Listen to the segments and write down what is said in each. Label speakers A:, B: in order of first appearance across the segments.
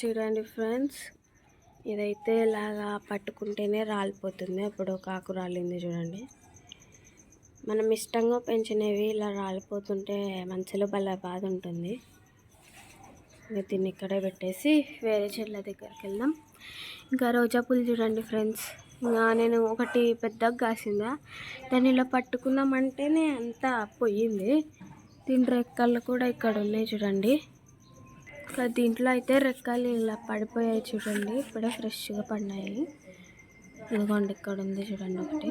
A: చూడండి ఫ్రెండ్స్. ఇదైతే ఇలాగా పట్టుకుంటేనే రాలిపోతుంది. అప్పుడు ఒక రాలింది చూడండి. మనం ఇష్టంగా పెంచినవి ఇలా రాలిపోతుంటే మనసులో భలే బాధ ఉంటుంది. ఇంకా దీన్ని ఇక్కడే పెట్టేసి వేరే చెట్ల దగ్గరికి వెళ్దాం. ఇంకా రోజా పూలు చూడండి ఫ్రెండ్స్. ఇంకా నేను ఒకటి పెద్దగా కాసిందా. దాన్ని ఇలా పట్టుకుందామంటేనే అంతా పోయింది. దీని రెక్కలు కూడా ఇక్కడ ఉన్నాయి చూడండి. దీంట్లో అయితే రెక్కలు ఇలా పడిపోయాయి చూడండి. ఇప్పుడే ఫ్రెష్గా పడినాయి. ఇదిగోండి ఇక్కడ ఉంది చూడండి ఒకటి.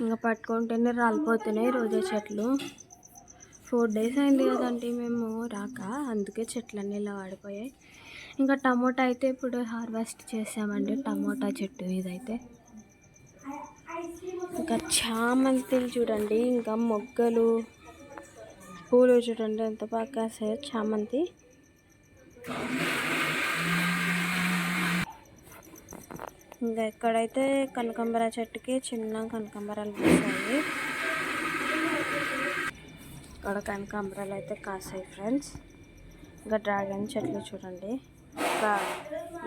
A: ఇంకా పట్టుకుంటేనే రాలిపోతున్నాయి రోజా చెట్లు. ఫోర్ డేస్ అయింది కదండి మేము రాక. అందుకే చెట్లన్నీ ఇలా వాడిపోయాయి. ఇంకా టమోటా అయితే ఇప్పుడు హార్వెస్ట్ చేసామండి టమోటా చెట్టు ఇదైతే. ఇంకా చామంతిలు చూడండి ఇంకా మొగ్గలు. పూలు చూడండి ఎంత బాగా కాసాయో చామంతి. ఇంకా ఎక్కడైతే కనకాంబర చెట్టుకి చిన్న కనకాంబరాలు పూసాయి ఇక్కడ కనకాంబరాలు అయితే కాసాయి ఫ్రెండ్స్. ఇంకా డ్రాగన్ చెట్లు చూడండి. ఇంకా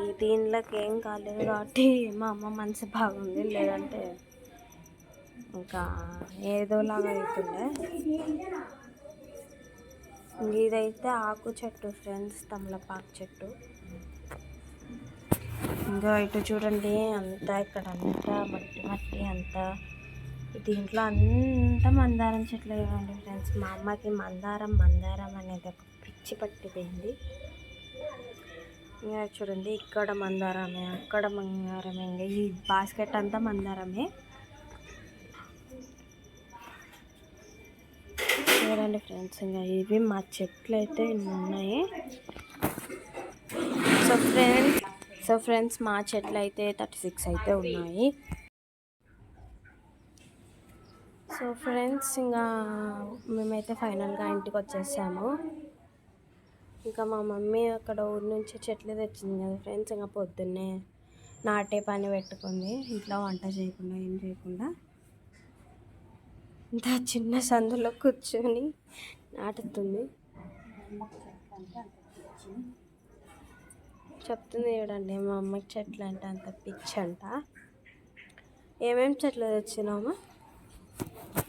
A: ఈ దీనిలోకి ఏం కాలేదు కాబట్టి మా అమ్మ మనసు బాగుంది లేదంటే ఇంకా ఏదోలాగా అవుతుండే. ఇదైతే ఆకు చెట్టు ఫ్రెండ్స్ తమలపాకు చెట్టు. ఇంకా ఇటు చూడండి అంతా ఇక్కడ అంతా మట్టి మట్టి అంతా. దీంట్లో అంతా మందారం చెట్లు ఇవ్వండి ఫ్రెండ్స్. మా అమ్మకి మందారం మందారం అనేది ఒక పిచ్చి పట్టిపోయింది. ఇంకా చూడండి ఇక్కడ మందారమే అక్కడ మందారమే. ఇంకా ఈ బాస్కెట్ అంతా మందారమే. చూడండి ఫ్రెండ్స్ ఇంకా ఇవి మా చెట్లు అయితే ఉన్నాయి సో ఫ్రెండ్స్ సో ఫ్రెండ్స్ మా చెట్లు అయితే థర్టీ సిక్స్ అయితే ఉన్నాయి. సో ఫ్రెండ్స్ ఇంకా మేమైతే ఫైనల్గా ఇంటికి వచ్చేసాము ఇంకా మా మమ్మీ అక్కడ ఊరి నుంచి చెట్లు తెచ్చింది కదా ఫ్రెండ్స్ ఇంకా పొద్దున్నే నాటే పని పెట్టుకుంది. ఇంట్లో వంట చేయకుండా ఏం చేయకుండా. ఇంత చిన్న సందులో కూర్చొని నాటుతుంది. చెప్తుంది చూడండి మా అమ్మకి చెట్లు అంటే అంత పిచ్చి అంట. ఏమేమి చెట్లు తెచ్చినామా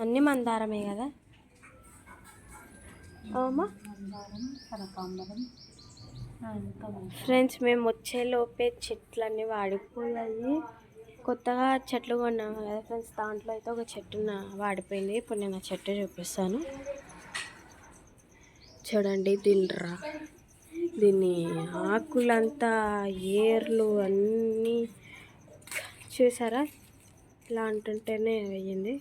A: అన్నీ మందారమే కదా? ఫ్రెండ్స్ మేము వచ్చేలోపే చెట్లన్నీ వాడిపోయాయి. కొత్తగా చెట్లు కొన్నాము కదా ఫ్రెండ్స్. దాంట్లో అయితే ఒక చెట్టు నా- వాడిపోయింది. ఇప్పుడు నేను ఆ చెట్టు చూపిస్తాను. చూడండి దీనిరా. దీన్ని ఆకులంతా ఏర్లు అన్నీ చూసారా? ఇలా అంటుంటేనే అయ్యింది.